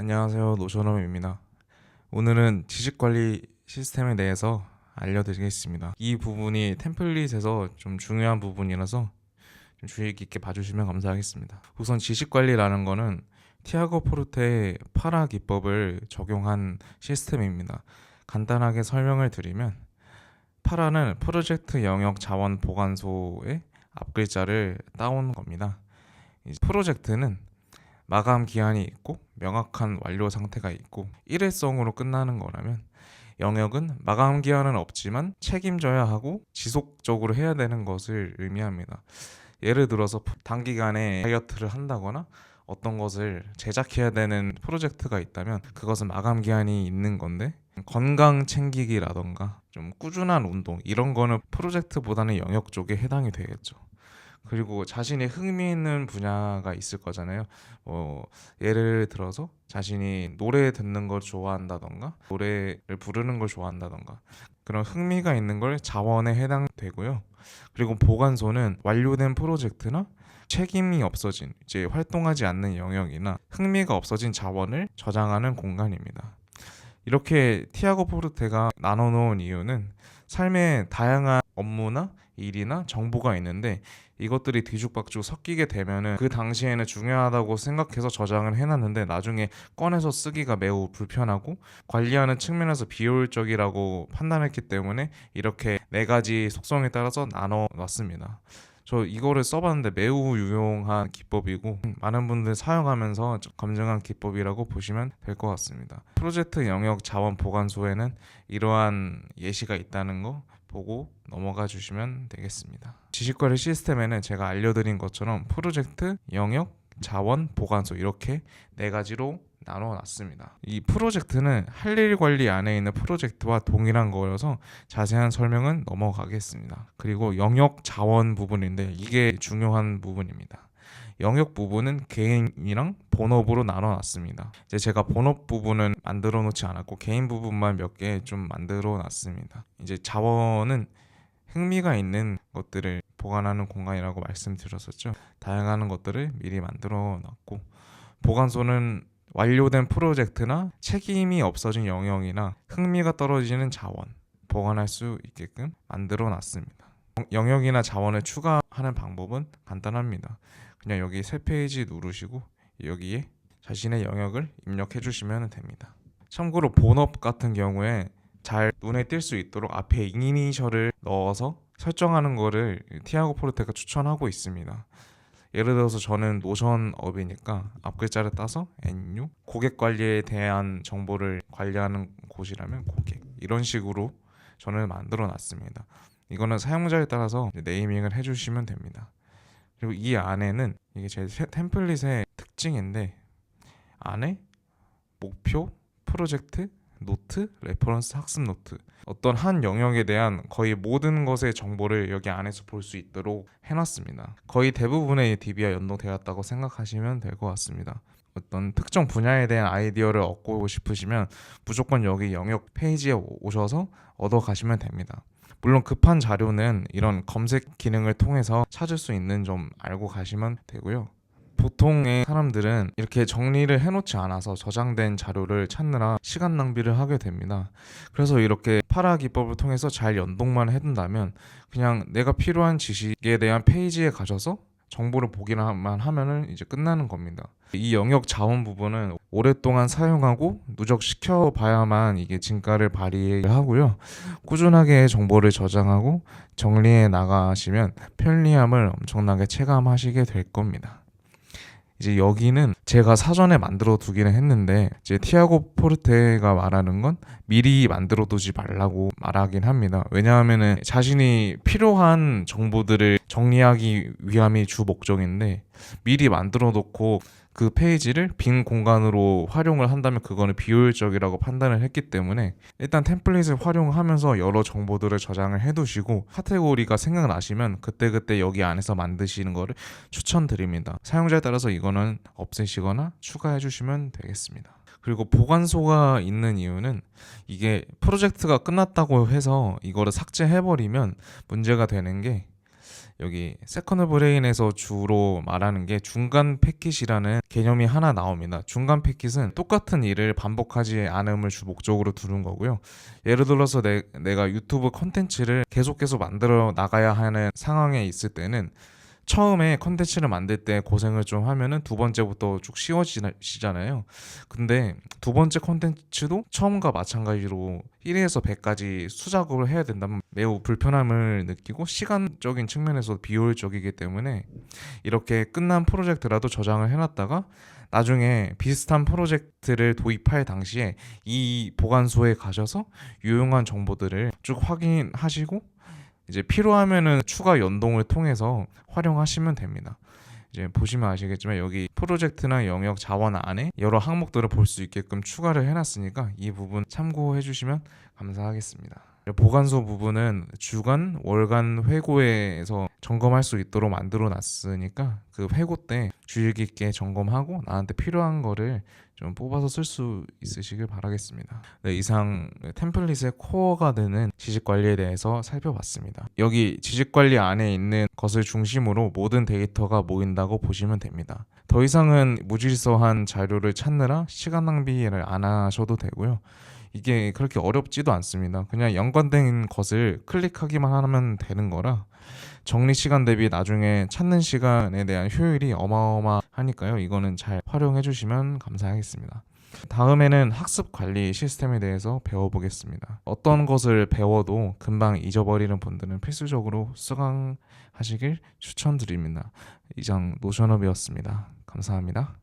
안녕하세요. 노션홈입니다. 오늘은 지식 관리 시스템에 대해서 알려드리겠습니다. 이 부분이 템플릿에서 좀 중요한 부분이라서 좀 주의 깊게 봐주시면 감사하겠습니다. 우선 지식 관리라는 거는 티아고 포르테의 파라 기법을 적용한 시스템입니다. 간단하게 설명을 드리면 파라는 프로젝트 영역 자원 보관소의 앞글자를 따온 겁니다. 이 프로젝트는 마감 기한이 있고 명확한 완료 상태가 있고 일회성으로 끝나는 거라면 영역은 마감 기한은 없지만 책임져야 하고 지속적으로 해야 되는 것을 의미합니다. 예를 들어서 단기간에 다이어트를 한다거나 어떤 것을 제작해야 되는 프로젝트가 있다면 그것은 마감 기한이 있는 건데 건강 챙기기라던가 좀 꾸준한 운동 이런 거는 프로젝트보다는 영역 쪽에 해당이 되겠죠. 그리고 자신이 흥미 있는 분야가 있을 거잖아요. 뭐 예를 들어서 자신이 노래 듣는 걸 좋아한다던가 노래를 부르는 걸 좋아한다던가 그런 흥미가 있는 걸 자원에 해당되고요. 그리고 보관소는 완료된 프로젝트나 책임이 없어진 이제 활동하지 않는 영역이나 흥미가 없어진 자원을 저장하는 공간입니다. 이렇게 티아고 포르테가 나눠 놓은 이유는 삶의 다양한 업무나 일이나 정보가 있는데 이것들이 뒤죽박죽 섞이게 되면은 그 당시에는 중요하다고 생각해서 저장을 해놨는데 나중에 꺼내서 쓰기가 매우 불편하고 관리하는 측면에서 비효율적이라고 판단했기 때문에 이렇게 네 가지 속성에 따라서 나눠 놨습니다. 저 이거를 써봤는데 매우 유용한 기법이고 많은 분들 사용하면서 검증한 기법이라고 보시면 될 것 같습니다. 프로젝트 영역 자원 보관소에는 이러한 예시가 있다는 거 보고 넘어가 주시면 되겠습니다. 지식관리 시스템에는 제가 알려드린 것처럼 프로젝트 영역 자원 보관소 이렇게 네 가지로 나눠 놨습니다. 이 프로젝트는 할일 관리 안에 있는 프로젝트와 동일한 거여서 자세한 설명은 넘어가겠습니다. 그리고 영역 자원 부분인데 이게 중요한 부분입니다. 영역 부분은 개인이랑 본업으로 나눠 놨습니다. 이제 제가 본업 부분은 만들어 놓지 않았고 개인 부분만 몇 개 좀 만들어 놨습니다. 이제 자원은 흥미가 있는 것들을 보관하는 공간이라고 말씀드렸었죠. 다양한 것들을 미리 만들어 놨고 보관소는 완료된 프로젝트나 책임이 없어진 영역이나 흥미가 떨어지는 자원 보관할 수 있게끔 만들어 놨습니다. 영역이나 자원을 추가하는 방법은 간단합니다. 그냥 여기 세 페이지 누르시고 여기에 자신의 영역을 입력해 주시면 됩니다. 참고로 본업 같은 경우에 잘 눈에 띌 수 있도록 앞에 이니셜을 넣어서 설정하는 거를 티아고 포르테가 추천하고 있습니다. 예를 들어서 저는 노션업이니까 앞글자를 따서 NU 고객 관리에 대한 정보를 관리하는 곳이라면 고객 이런 식으로 저는 만들어 놨습니다. 이거는 사용자에 따라서 네이밍을 해주시면 됩니다. 그리고 이 안에는 이게 제 템플릿의 특징인데 안에 목표, 프로젝트, 노트, 레퍼런스, 학습 노트 어떤 한 영역에 대한 거의 모든 것의 정보를 여기 안에서 볼 수 있도록 해놨습니다. 거의 대부분의 DB와 연동되었다고 생각하시면 될 것 같습니다. 어떤 특정 분야에 대한 아이디어를 얻고 싶으시면 무조건 여기 영역 페이지에 오셔서 얻어 가시면 됩니다. 물론 급한 자료는 이런 검색 기능을 통해서 찾을 수 있는 점 알고 가시면 되고요. 보통의 사람들은 이렇게 정리를 해놓지 않아서 저장된 자료를 찾느라 시간 낭비를 하게 됩니다. 그래서 이렇게 파라 기법을 통해서 잘 연동만 해둔다면 그냥 내가 필요한 지식에 대한 페이지에 가셔서 정보를 보기만 하면은 이제 끝나는 겁니다. 이 영역 자원 부분은 오랫동안 사용하고 누적시켜 봐야만 이게 진가를 발휘하고요. 꾸준하게 정보를 저장하고 정리해 나가시면 편리함을 엄청나게 체감하시게 될 겁니다. 이제 여기는 제가 사전에 만들어 두기는 했는데 이제 티아고 포르테가 말하는 건 미리 만들어 두지 말라고 말하긴 합니다. 왜냐하면은 자신이 필요한 정보들을 정리하기 위함이 주 목적인데 미리 만들어 놓고 그 페이지를 빈 공간으로 활용을 한다면 그거는 비효율적이라고 판단을 했기 때문에 일단 템플릿을 활용하면서 여러 정보들을 저장을 해두시고 카테고리가 생각나시면 그때그때 여기 안에서 만드시는 거를 추천드립니다. 사용자에 따라서 이거는 없애시거나 추가해 주시면 되겠습니다. 그리고 보관소가 있는 이유는 이게 프로젝트가 끝났다고 해서 이거를 삭제해버리면 문제가 되는 게 여기 세컨드 브레인에서 주로 말하는 게 중간 패킷이라는 개념이 하나 나옵니다. 중간 패킷은 똑같은 일을 반복하지 않음을 주 목적으로 두는 거고요. 예를 들어서 내, 내가 유튜브 컨텐츠를 계속 계속 만들어 나가야 하는 상황에 있을 때는 처음에 컨텐츠를 만들 때 고생을 좀 하면은 두 번째부터 쭉 쉬워지잖아요. 근데 두 번째 컨텐츠도 처음과 마찬가지로 1에서 100까지 수작업을 해야 된다면 매우 불편함을 느끼고 시간적인 측면에서 비효율적이기 때문에 이렇게 끝난 프로젝트라도 저장을 해놨다가 나중에 비슷한 프로젝트를 도입할 당시에 이 보관소에 가셔서 유용한 정보들을 쭉 확인하시고 이제 필요하면은 추가 연동을 통해서 활용하시면 됩니다. 이제 보시면 아시겠지만 여기 프로젝트나 영역 자원 안에 여러 항목들을 볼 수 있게끔 추가를 해놨으니까 이 부분 참고해 주시면 감사하겠습니다. 보관소 부분은 주간, 월간 회고에서 점검할 수 있도록 만들어 놨으니까 그 회고 때 주의 깊게 점검하고 나한테 필요한 거를 좀 뽑아서 쓸 수 있으시길 바라겠습니다. 네, 이상 템플릿의 코어가 되는 지식 관리에 대해서 살펴봤습니다. 여기 지식 관리 안에 있는 것을 중심으로 모든 데이터가 모인다고 보시면 됩니다. 더 이상은 무질서한 자료를 찾느라 시간 낭비를 안 하셔도 되고요. 이게 그렇게 어렵지도 않습니다. 그냥 연관된 것을 클릭하기만 하면 되는 거라 정리 시간 대비 나중에 찾는 시간에 대한 효율이 어마어마하니까요. 이거는 잘 활용해 주시면 감사하겠습니다. 다음에는 학습 관리 시스템에 대해서 배워보겠습니다. 어떤 것을 배워도 금방 잊어버리는 분들은 필수적으로 수강하시길 추천드립니다. 이상 노션업이었습니다. 감사합니다.